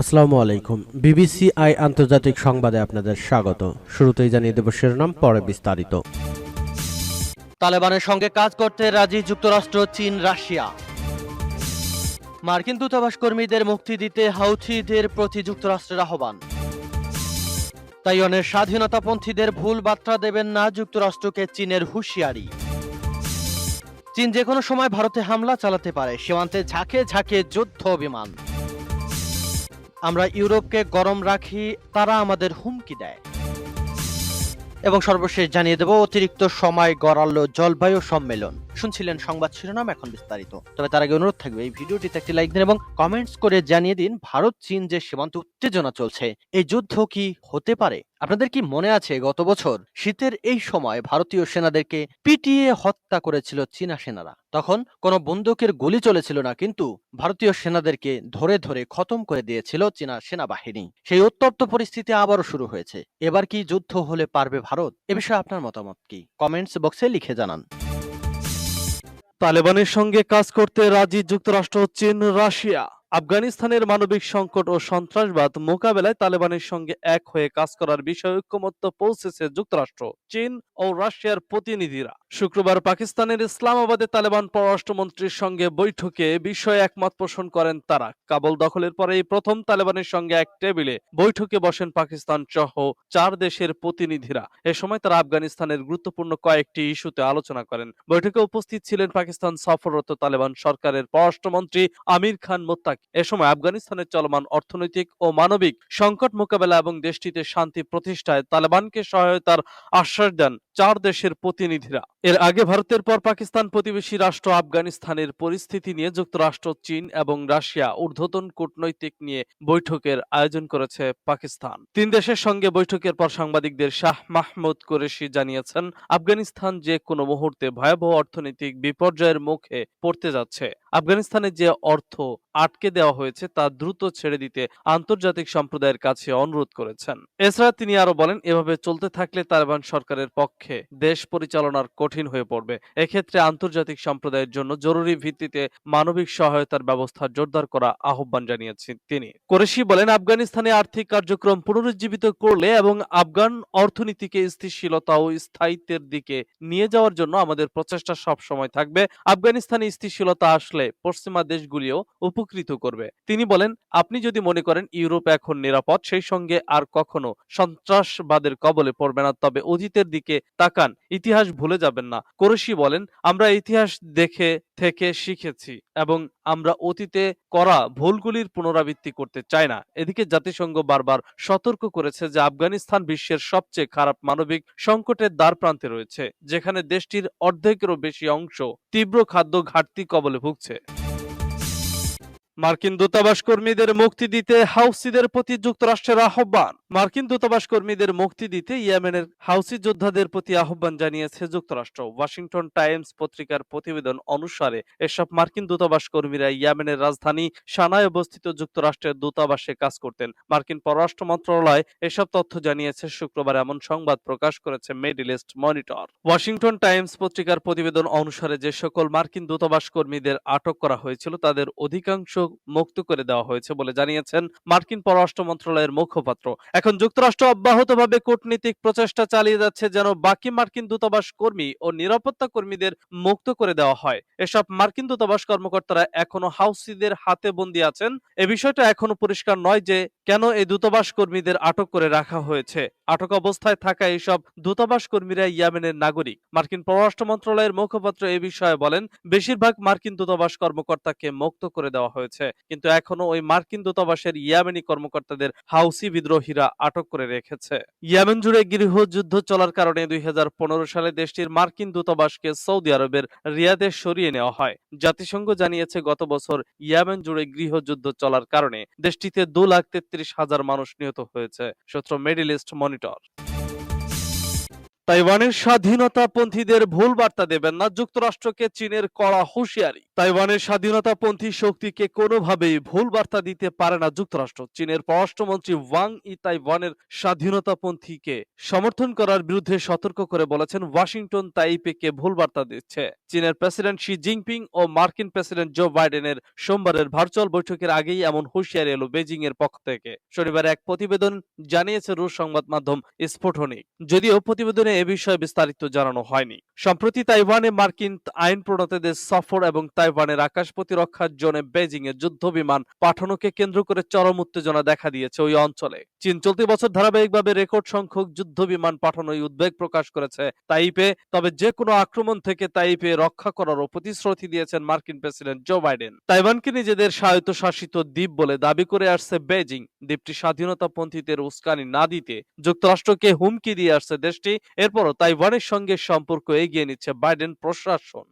আসসালামু আলাইকুম। BBC I আন্তর্জাতিক সংবাদে আপনাদের স্বাগত। শুরুতেই জানিয়ে দেব শিরোনাম, পরে বিস্তারিত। তালেবানের সঙ্গে কাজ করতে রাজি যুক্তরাষ্ট্র, চীন, রাশিয়া। মার্কিন দূতাবাস কর্মীদের মুক্তি দিতে হাউথিদের প্রতি যুক্তরাষ্ট্রের আহ্বান। তাইওয়ানের স্বাধীনতাপন্থীদের ভুল বার্তা দেবেন না যুক্তরাষ্ট্রকে চীনের হুঁশিয়ারি। চীন যে কোনো সময় ভারতে হামলা চালাতে পারে, সীমান্তে ঝাঁকে ঝাঁকে যুদ্ধ বিমান। আমরা ইউরোপকে গরম রাখি, তারা আমাদের হুমকি দেয়। এবং সর্বশেষ জানিয়ে দেব, অতিরিক্ত সময় গড়ালো জলবায়ু সম্মেলন। শুনছিলেন সংবাদ শিরোনাম এখন বিস্তারিত। তবে তার আগে অনুরোধ থাকবে, এই ভিডিওটিতে একটি লাইক দিন এবং কমেন্টস করে জানিয়ে দিন, ভারত, চীন যে সীমান্ত উত্তেজনা চলছে, এই যুদ্ধ কি হতে পারে? আপনাদের কি মনে আছে গত বছর শীতের এই সময় ভারতীয় সেনাদেরকে পিটিয়ে হত্যা করেছিল চীনা সেনারা? তখন কোনো বন্দুকের গুলি চলেছিল না, কিন্তু ভারতীয় সেনাদেরকে ধরে ধরে খতম করে দিয়েছিল চীনা সেনাবাহিনী। সেই উত্তপ্ত পরিস্থিতি আবারও শুরু হয়েছে। এবার কি যুদ্ধ হলে পারবে ভারত? এ বিষয়ে আপনার মতামত কি? কমেন্টস বক্সে লিখে জানান। তালেবানের সঙ্গে কাজ করতে রাজি যুক্তরাষ্ট্র চীন রাশিয়া। আফগানিস্তানের মানবিক সংকট ও সন্ত্রাসবাদ মোকাবেলায় তালেবানের সঙ্গে এক হয়ে কাজ করার বিষয়ে ঐক্যমত্য পৌঁছেছে যুক্তরাষ্ট্র, চীন ও রাশিয়ার প্রতিনিধিরা। শুক্রবার পাকিস্তানের ইসলামাবাদে তালেবান পররাষ্ট্রমন্ত্রীর সঙ্গে বৈঠকে বিষয়ে একমত পোষণ করেন তারা। কাবল দখলের পরে এই প্রথম তালেবানের সঙ্গে এক টেবিলে বৈঠকে বসেন পাকিস্তান সহ চার দেশের প্রতিনিধিরা। এ সময় তারা আফগানিস্তানের গুরুত্বপূর্ণ কয়েকটি ইস্যুতে আলোচনা করেন। বৈঠকে উপস্থিত ছিলেন পাকিস্তান সফররত তালেবান সরকারের পররাষ্ট্রমন্ত্রী আমির খান মোত্তাক। এ সময় আফগানিস্তানের চলমান অর্থনৈতিক ও মানবিক সংকট মোকাবেলা এবং দেশটিতে শান্তি প্রতিষ্ঠায় তালেবানকে সহায়তার আশ্বাস দেন চার দেশের প্রতিনিধিরা। এর আগে ভারতের পর পাকিস্তান প্রতিবেশী রাষ্ট্র আফগানিস্তানের পরিস্থিতি নিয়ে যুক্তরাষ্ট্র, চীন এবং রাশিয়া ঊর্ধ্বতন কূটনৈতিক নিয়ে বৈঠকের আয়োজন করেছে পাকিস্তান। তিন দেশের সঙ্গে বৈঠকের পর সাংবাদিকদের শাহ মাহমুদ কুরেশি জানিয়েছেন, আফগানিস্তান যে কোনো মুহূর্তে ভয়াবহ অর্থনৈতিক বিপর্যয়ের মুখে পড়তে যাচ্ছে। আফগানিস্তানে যে অর্থ আটকে দেওয়া হয়েছে তা দ্রুত ছেড়ে দিতে আন্তর্জাতিক সম্প্রদায়ের কাছে অনুরোধ করেছেন। এছাড়া তিনি আরও বলেন, এভাবে চলতে থাকলে তালেবান সরকারের পক্ষে দেশ পরিচালনার কঠিন হয়ে পড়বে। এক্ষেত্রে আন্তর্জাতিক সম্প্রদায়ের জন্য জরুরি ভিত্তিতে মানবিক সহায়তার ব্যবস্থা জোরদার করা আহ্বান জানিয়েছেন তিনি। কোরেশি বলেন, আফগানিস্তানে আর্থিক কার্যক্রম পুনরুজ্জীবিত করলে এবং আফগান অর্থনীতিকে স্থিতিশীলতা ও স্থায়িত্বের দিকে নিয়ে যাওয়ার জন্য আমাদের প্রচেষ্টা সব সময় থাকবে। আফগানিস্তানে স্থিতিশীলতা আসলে পশ্চিমা দেশগুলিও উপকৃত করবে। তিনি বলেন, আপনি যদি মনে করেন ইউরোপ এখন নিরাপদ, সেই সঙ্গে আর কখনো সন্ত্রাসবাদের কবলে পড়বে না, তবে অতীতের দিকে তাকান, ইতিহাস ভুলে যাবেন না। কোরেশি বলেন, আমরা ইতিহাস দেখে থেকে শিখেছি এবং আমরা অতীতে করা ভুলগুলির পুনরাবৃত্তি করতে চাই না। এদিকে জাতিসংঘ বারবার সতর্ক করেছে যে আফগানিস্তান বিশ্বের সবচেয়ে খারাপ মানবিক সংকটের দ্বার প্রান্তে রয়েছে, যেখানে দেশটির অর্ধেকেরও বেশি অংশ তীব্র খাদ্য ঘাটতি কবলে ভুগছে। মার্কিন দূতাবাস কর্মীদের মুক্তি দিতে হাউসিদের প্রতি যুক্তরাষ্ট্রের আহ্বান। মার্কিন দূতাবাস কর্মীদের মুক্তি দিতে ইয়েমেনের হাউসি যোদ্ধাদের প্রতি আহ্বান জানিয়েছে যুক্তরাষ্ট্র। ওয়াশিংটন টাইমস পত্রিকার প্রতিবেদন অনুসারে এসব মার্কিন দূতাবাস কর্মীরা ইয়েমেনের রাজধানী সানায় অবস্থিত যুক্তরাষ্ট্রের দূতাবাসে কাজ করতেন। মার্কিন পররাষ্ট্র মন্ত্রণালয় এসব তথ্য জানিয়েছে। শুক্রবার এমন সংবাদ প্রকাশ করেছে Middle East Monitor. Washington Times পত্রিকার প্রতিবেদন অনুসারে যে সকল মার্কিন দূতাবাস কর্মীদের আটক করা হয়েছিল, তাদের অধিকাংশ মুক্ত করে দেওয়া হয়েছে বলে জানিয়েছেন মার্কিন পররাষ্ট্র মন্ত্রণালয়ের মুখপাত্র। এখন যুক্তরাষ্ট্র অব্যাহতভাবে কূটনীতিক প্রচেষ্টা চালিয়ে যাচ্ছে যেন বাকি মার্কিন দূতাবাস কর্মী ও নিরাপত্তা কর্মীদের মুক্ত করে দেওয়া হয়। এসব মার্কিন দূতাবাস কর্মকর্তারা এখনও হাউসিদের হাতে বন্দী আছেন। এ বিষয়টা এখনও পরিষ্কার নয় যে কেন এই দূতাবাস কর্মীদের আটক করে রাখা হয়েছে। আটক অবস্থায় থাকা এইসব দূতাবাস কর্মীরা ইয়ামেনের নাগরিক। মার্কিন পররাষ্ট্র মন্ত্রণালয়ের মুখপাত্র এ বিষয়ে বলেন, বেশিরভাগ মার্কিন দূতাবাস কর্মকর্তাকে মুক্ত করে দেওয়া হয়েছে। কিন্তু এখনও ওই মার্কিন দূতাবাসের ইয়েমেনি কর্মকর্তাদের হাউসি বিদ্রোহীরা আটক করে রেখেছে। ইয়েমেন জুড়ে গৃহযুদ্ধ চলার কারণে দুই হাজার পনেরো সালে দেশটির মার্কিন দূতাবাসকে সৌদি আরবের রিয়াদে সরিয়ে নেওয়া হয়। জাতিসংঘ জানিয়েছে, গত বছর ইয়ামেন জুড়ে গৃহযুদ্ধ চলার কারণে দেশটিতে দু লাখ তেত্রিশ হাজার মানুষ নিহত হয়েছে, সূত্র মিডিল ইস্ট মনিটর। তাইওয়ানের স্বাধীনতাপন্থীদের ভুল বার্তা দেবেন না যুক্তরাষ্ট্রকে চীনের কড়া হুঁশিয়ারি। তাইওয়ানের স্বাধীনতাপন্থী শক্তিকে কোনোভাবেই ভুল বার্তা দিতে পারে না যুক্তরাষ্ট্র। চীনের পররাষ্ট্রমন্ত্রী ওয়াং ই তাইওয়ানের স্বাধীনতাপন্থীকে সমর্থন করার বিরুদ্ধে সতর্ক করে বলেছেন, ওয়াশিংটন তাইপেকে ভুল বার্তা দিচ্ছে। চীনের প্রেসিডেন্ট শি জিনপিং ও মার্কিন প্রেসিডেন্ট জো বাইডেনের সোমবারের ভার্চুয়াল বৈঠকের আগেই এমন হুঁশিয়ারি এলো বেজিং এর পক্ষ থেকে। শনিবার এক প্রতিবেদন জানিয়েছে রুশ সংবাদ মাধ্যম স্ফোটনিক। যদিও প্রতিবেদনে এ বিষয়ে বিস্তারিত জানানো হয়নি। সম্প্রতি তাইওয়ানে মার্কিন আইন প্রণতাদের সফর এবং তাইওয়ানের আকাশ প্রতিরক্ষার জন্য বেজিং এ যুদ্ধ বিমান পাঠানোকে কেন্দ্র করে চরম উত্তেজনা দেখা দিয়েছে ওই অঞ্চলে। চীন চলতি বছর ধারাবাহিকভাবে রেকর্ড সংখ্যক যুদ্ধ বিমান পাঠানোয় উদ্বেগ প্রকাশ করেছে তাইপে, তবে যে কোনো আক্রমণ থেকে তাইপে রক্ষা করারও প্রতিশ্রুতি দিয়েছেন মার্কিন প্রেসিডেন্ট জো বাইডেন। তাইওয়ানকে নিজেদের স্বায়ত্তশাসিত দ্বীপ বলে দাবি করে আসছে বেজিং দ্বীপটি স্বাধীনতাপন্থীদের উস্কানি না দিতে যুক্তরাষ্ট্রকে হুমকি দিয়ে আসছে দেশটি। এরপরও তাইওয়ানের সঙ্গে সম্পর্ক এগিয়ে নিচ্ছে বাইডেন প্রশাসন।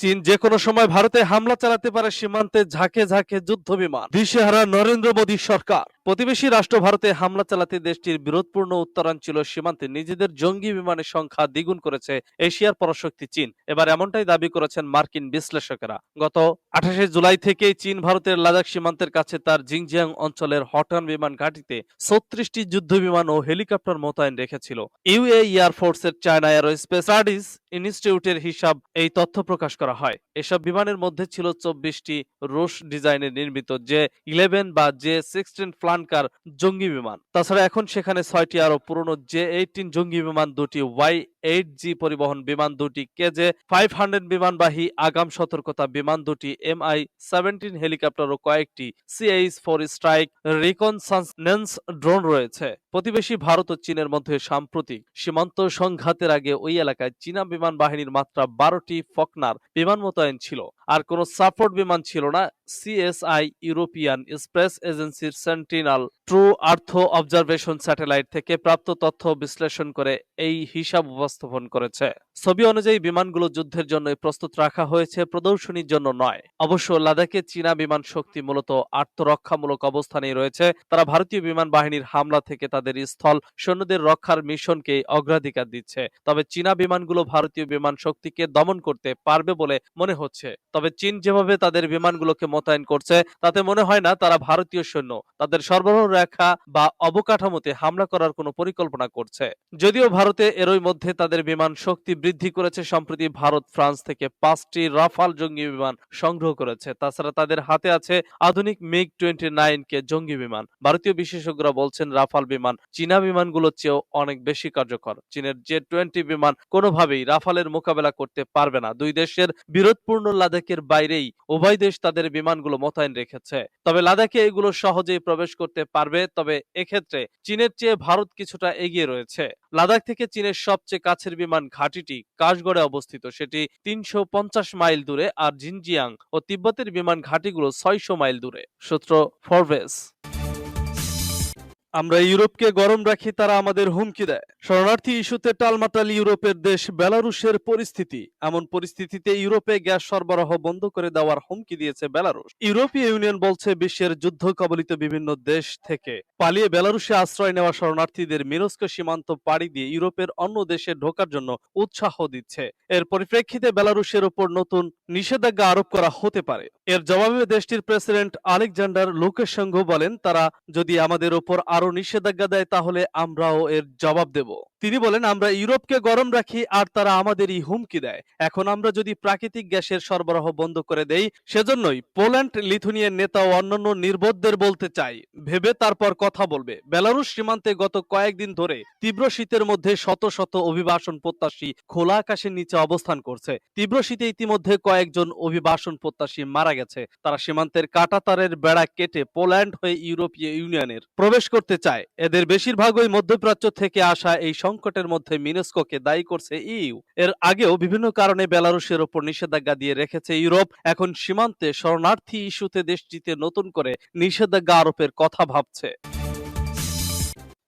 চীন যে কোনো সময় ভারতে হামলা চালাতে পারে সীমান্তে ঝাঁকে ঝাঁকে যুদ্ধ বিমান দিশেহারা নরেন্দ্র মোদী সরকার। প্রতিবেশী রাষ্ট্র ভারতে হামলা চালাতে দেশটির বিরোধপূর্ণ উত্তরাঞ্চল সীমান্তে। নিজেদের জঙ্গি বিমানের সংখ্যা দ্বিগুণ করেছে এশিয়ার পরাশক্তি চীন। এবার এমনটাই দাবি করেছেন মার্কিন বিশ্লেষকেরা। গত আঠাশে জুলাই থেকেই চীন ভারতের লাদাখ সীমান্তের কাছে তার জিংজিয়াং অঞ্চলের হটান বিমান ঘাঁটিতে ছত্রিশটি যুদ্ধ বিমান ও হেলিকপ্টার মোতায়েন রেখেছিল। ইউএ এয়ারফোর্সের চায়না এরোস্পেস স্টাডিজ ইনস্টিটিউটের হিসাব এই তথ্য প্রকাশ করা হয় এসব বিমানের মধ্যে ছিল চব্বিশটি রুশ ডিজাইনে নির্মিত জে ইলেভেন বা জে সিক্সটিন ফ্লানকার জঙ্গি বিমান। তাছাড়া এখন সেখানে ছয়টি আরও পুরনো জে এইটিন জঙ্গি বিমান, দুটি ওয়াই এইট জি পরিবহন বিমান, দুটি কেজে ফাইভ হান্ড্রেড বিমানবাহী আগাম সতর্কতা বিমান, দুটি এমআই সেভেন্টিন হেলিকপ্টার ও কয়েকটি C H four strike reconnaissance drone রয়েছে। প্রতিবেশী ভারত ও চীনের মধ্যে সাম্প্রতিক সীমান্ত সংঘাতের আগে ওই এলাকায় চীনা বিমান বাহিনীর মাত্রা বারোটি ফকনার বিমান মোতায়েন ছিল। আর কোনো সাপোর্ট বিমান ছিল না। C S I European space এজেন্সির sentinel two earth observation satellite থেকে প্রাপ্ত তথ্য বিশ্লেষণ করে এই হিসাব উপস্থাপন করেছে। ছবি অনুযায়ী বিমানগুলো যুদ্ধের জন্য প্রস্তুত রাখা হয়েছে, প্রদর্শনীর জন্য নয়। অবশ্য লাদাখে চীনা বিমান শক্তি মূলত আত্মরক্ষামূলক অবস্থানেই রয়েছে। তারা ভারতীয় বিমান বাহিনীর হামলা থেকে তাদের স্থল সৈন্যদের রক্ষার মিশনকে অগ্রাধিকার দিচ্ছে। তবে চীনা বিমানগুলো ভারতীয় বিমান শক্তিকে দমন করতে পারবে বলে মনে হচ্ছে। তবে চীন যেভাবে তাদের বিমানগুলোকে মোতায়েন করছে। তাতে মনে হয় না তারা ভারতীয় সৈন্য। তাদের সরবরাহ রেখা বা অবকাঠামোতে হামলা করার কোনো পরিকল্পনা করছে। যদিও ভারতে এরই মধ্যে তাদের বিমান শক্তি বৃদ্ধি করেছে সম্প্রতি ভারত, ফ্রান্স থেকে পাঁচটি রাফাল জঙ্গি বিমান সংগ্রহ করেছে। তাছাড়া তাদের হাতে আছে আধুনিক মিগ টোয়েন্টি নাইন কে জঙ্গি বিমান। ভারতীয় বিশেষজ্ঞরা বলছেন রাফাল বিমান চীনা বিমানগুলোর চেয়েও অনেক বেশি কার্যকর। চীনের জে টোয়েন্টি বিমান কোনোভাবেই রাফালের মোকাবেলা করতে পারবে না। দুই দেশের বিরোধপূর্ণ লাদাখের বাইরেই উভয় দেশ তাদের বিমানগুলো মোতায়েন রেখেছে। তবে লাদাখে এগুলো সহজেই প্রবেশ করতে পারবে, তবে এক্ষেত্রে চীনের চেয়ে ভারত কিছুটা এগিয়ে রয়েছে। লাদাখ থেকে চীনের সবচেয়ে কাছের বিমান ঘাঁটিটি কাশগড়ে অবস্থিত। সেটি তিনশো পঞ্চাশ মাইল দূরে আর জিনজিয়াং ও তিব্বতের বিমান ঘাঁটিগুলো ছয়শো মাইল দূরে। সূত্র ফরভেস আমরা ইউরোপকে গরম রাখি, তারা আমাদের হুমকি দেয়। শরণার্থী ইস্যুতে টালমাটাল ইউরোপের দেশ বেলারুশের পরিস্থিতি। এমন পরিস্থিতিতে ইউরোপে গ্যাস সরবরাহ বন্ধ করে দেওয়ার হুমকি দিয়েছে বেলারুশ। ইউরোপীয় ইউনিয়ন বলছে, বিশ্বের যুদ্ধ কবলিত বিভিন্ন দেশ থেকে পালিয়ে বেলারুশে আশ্রয় নেওয়া শরণার্থীদের মিরস্ক সীমান্ত পাড়ি দিয়ে ইউরোপের অন্য দেশে ঢোকার জন্য উৎসাহ দিচ্ছে। এর পরিপ্রেক্ষিতে বেলারুশের উপর নতুন নিষেধাজ্ঞা আরোপ করা হতে পারে। এর জবাবে দেশটির প্রেসিডেন্ট আলেকজান্ডার লুকাশেঙ্গ বলেন, তারা যদি আমাদের উপর আরও নিষেধাজ্ঞা দেয় তাহলে আমরাও এর জবাব দেব। তিনি বলেন, আমরা ইউরোপকে গরম রাখি আর তারা আমাদেরই হুমকি দেয়। এখন আমরা যদি প্রাকৃতিক গ্যাসের সরবরাহ বন্ধ করে দেই, সেজন্যই পোল্যান্ড, লিথুনিয়ার নেতা ও অন্যান্য নির্বোধদের বলতে চাই। ভেবে তারপর কথা বলবে। বেলারুশ সীমান্তে গত কয়েকদিন ধরে তীব্র শীতের মধ্যে শত শত অভিবাসন প্রত্যাশী খোলা আকাশের নিচে অবস্থান করছে। তীব্র শীতে ইতিমধ্যে কয়েকজন অভিবাসন প্রত্যাশী মারা গেছে। তারা সীমান্তের কাটাতারের বেড়া কেটে পোল্যান্ড হয়ে ইউরোপীয় ইউনিয়নের প্রবেশ করতে চায়। এদের বেশিরভাগই মধ্যপ্রাচ্য থেকে আসা এই সংকটের মধ্যে মিনেস্কোকে দায়ী করছে ইউ এর আগেও বিভিন্ন কারণে বেলারুশের ওপর নিষেধাজ্ঞা দিয়ে রেখেছে ইউরোপ। এখন সীমান্তে শরণার্থী ইস্যুতে দেশটিতে নতুন করে নিষেধাজ্ঞা আরোপের কথা ভাবছে।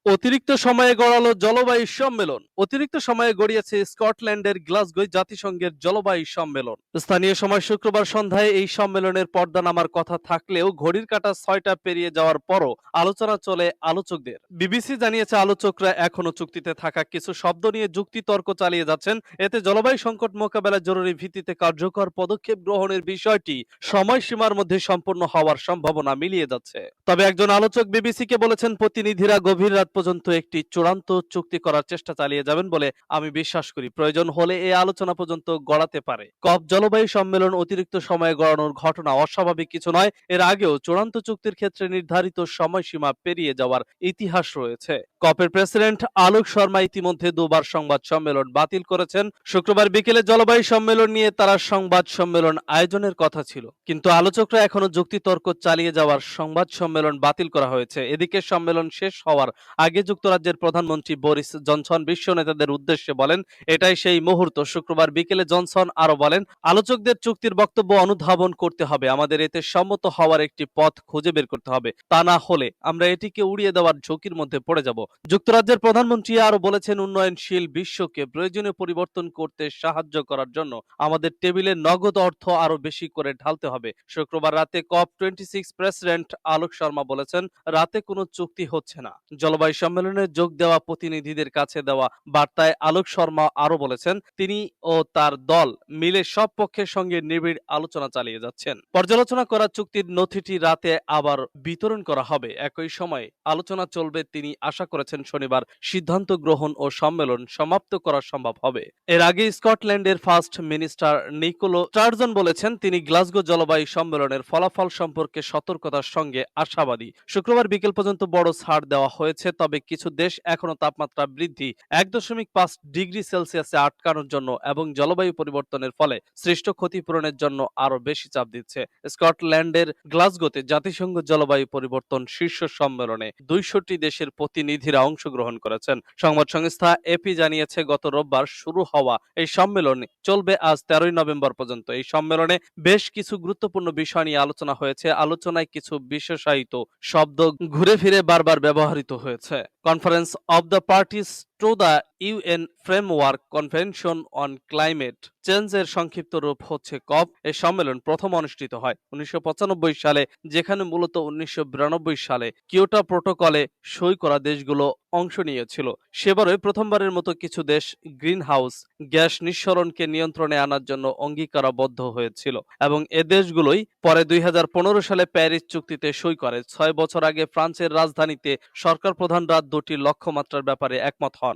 অতিরিক্ত সময়ে গড়ালো জলবায়ু সম্মেলন। অতিরিক্ত সময়ে গড়িয়েছে স্কটল্যান্ডের গ্লাসগোয় জাতিসংঘের জলবায়ু সম্মেলন। স্থানীয় সময় শুক্রবার সন্ধ্যায় এই সম্মেলনের পর্দা নামার কথা থাকলেও ঘড়ির কাঁটা ছয়টা পেরিয়ে যাওয়ার পরও আলোচনা চলে আলোচকদের। বিবিসি জানিয়েছে আলোচকরা এখনও চুক্তিতে থাকা কিছু শব্দ নিয়ে যুক্তি তর্ক চালিয়ে যাচ্ছেন। এতে জলবায়ু সংকট মোকাবেলায় জরুরি ভিত্তিতে কার্যকর পদক্ষেপ গ্রহণের বিষয়টি সময়সীমার মধ্যে সম্পন্ন হওয়ার সম্ভাবনা মিলিয়ে যাচ্ছে। তবে একজন আলোচক বিবিসিকে বলেছেন, প্রতিনিধিরা গভীর রাত পর্যন্ত একটি চূড়ান্ত চুক্তি করার চেষ্টা চালিয়ে যাবেন বলে আমি বিশ্বাস করি। প্রয়োজন হলে এই আলোচনা পর্যন্ত গড়াতে পারে। কপ জলবায়ু সম্মেলন অতিরিক্ত সময়ে গড়ানোর ঘটনা অস্বাভাবিক কিছু নয়, এর আগেও চূড়ান্ত চুক্তির ক্ষেত্রে নির্ধারিত সময়সীমা পেরিয়ে যাওয়ার ইতিহাস রয়েছে। কপের প্রেসিডেন্ট আলোক শর্মা ইতিমধ্যে দুবার সংবাদ সম্মেলন বাতিল করেছেন। শুক্রবার বিকেলে জলবায়ু সম্মেলন নিয়ে তারা সংবাদ সম্মেলন আয়োজনের কথা ছিল। কিন্তু আলোচকরা এখনও যুক্তিতর্ক চালিয়ে যাওয়ার সংবাদ সম্মেলন বাতিল করা হয়েছে। এদিকে সম্মেলন শেষ হওয়ার আগে যুক্তরাজ্যের প্রধানমন্ত্রী বরিস জনসন বিশ্ব নেতাদের উদ্দেশ্যে বলেন, এটাই সেই মুহূর্ত। শুক্রবার বিকেলে জনসন আরও বলেন, আলোচকদের চুক্তির বক্তব্য অনুধাবন করতে হবে। আমাদের এতে সম্মত হওয়ার একটি পথ খুঁজে বের করতে হবে। তা না হলে আমরা এটিকে উড়িয়ে দেওয়ার ঝুঁকির মধ্যে পড়ে যাব। যুক্তরাজ্যের প্রধানমন্ত্রী আরও বলেছেন, উন্নয়নশীল বিশ্বকে প্রয়োজনীয় পরিবর্তন করতে সাহায্য করার জন্য আমাদের টেবিলে নগদ অর্থ আরও বেশি করে ঢালতে হবে। শুক্রবার রাতে COP twenty six president Alok Sharma বলেছেন, রাতে কোনো চুক্তি হচ্ছে না। জলবায়ু সম্মেলনে যোগ দেওয়া প্রতিনিধিদের কাছে দেওয়া বার্তায় আলোক শর্মা আরও বলেছেন, তিনি ও তার দল মিলে সব পক্ষের সঙ্গে নিবিড় আলোচনা চালিয়ে যাচ্ছেন। পর্যালোচনা করা চুক্তির নথিটি রাতে আবার বিতরণ করা হবে। একই সময় আলোচনা চলবে তিনি আশা করেছেন শনিবার সিদ্ধান্ত গ্রহণ ও সম্মেলন সমাপ্ত করা সম্ভব হবে। এর আগে স্কটল্যান্ডের ফার্স্ট মিনিস্টার নিকোলো স্টার্জন বলেছেন, তিনি গ্লাসগো জলবায়ু সম্মেলনের ফলাফল সম্পর্কে সতর্কতার সঙ্গে আশাবাদী। শুক্রবার বিকেল পর্যন্ত বড় ছাড় দেওয়া হয়েছে তবে কিছু দেশ এখনও তাপমাত্রা বৃদ্ধি এক দশমিক পাঁচ ডিগ্রি সেলসিয়াসে আটকানোর জন্য এবং জলবায়ু পরিবর্তনের ফলে সৃষ্ট ক্ষতিপূরণের জন্য আরও বেশি চাপ দিচ্ছে। স্কটল্যান্ডের গ্লাসগোতে জাতিসংঘ জলবায়ু পরিবর্তন শীর্ষ সম্মেলনে দুইশোটি দেশের প্রতিনিধিরা অংশগ্রহণ করেছেন। সংবাদ সংস্থা এপি জানিয়েছে, গত রোববার শুরু হওয়া এই সম্মেলন চলবে আজ তেরোই নভেম্বর পর্যন্ত। এই সম্মেলনে বেশ কিছু গুরুত্বপূর্ণ বিষয় নিয়ে আলোচনা হয়েছে। আলোচনায় কিছু বিশেষায়িত শব্দ ঘুরে ফিরে বারবার ব্যবহৃত হয়েছে conference of the parties to the U N framework convention on climate চেঞ্জের সংক্ষিপ্ত রূপ হচ্ছে কপ এই সম্মেলন প্রথম অনুষ্ঠিত হয় উনিশশো পঁচানব্বই সালে, যেখানে মূলত উনিশশো বিরানব্বই সালে কিয়োটো প্রোটোকলে সই করা দেশগুলো অংশ নিয়েছিল। সেবারে প্রথমবারের মতো কিছু দেশ গ্রিন হাউস গ্যাস নিঃসরণকে নিয়ন্ত্রণে আনার জন্য অঙ্গীকারাবদ্ধ হয়েছিল এবং এ দেশগুলোই পরে দুই হাজার পনেরো সালে প্যারিস চুক্তিতে সই করে। ছয় বছর আগে ফ্রান্সের রাজধানীতে সরকার প্রধানরা দুটি লক্ষ্যমাত্রার ব্যাপারে একমত হন।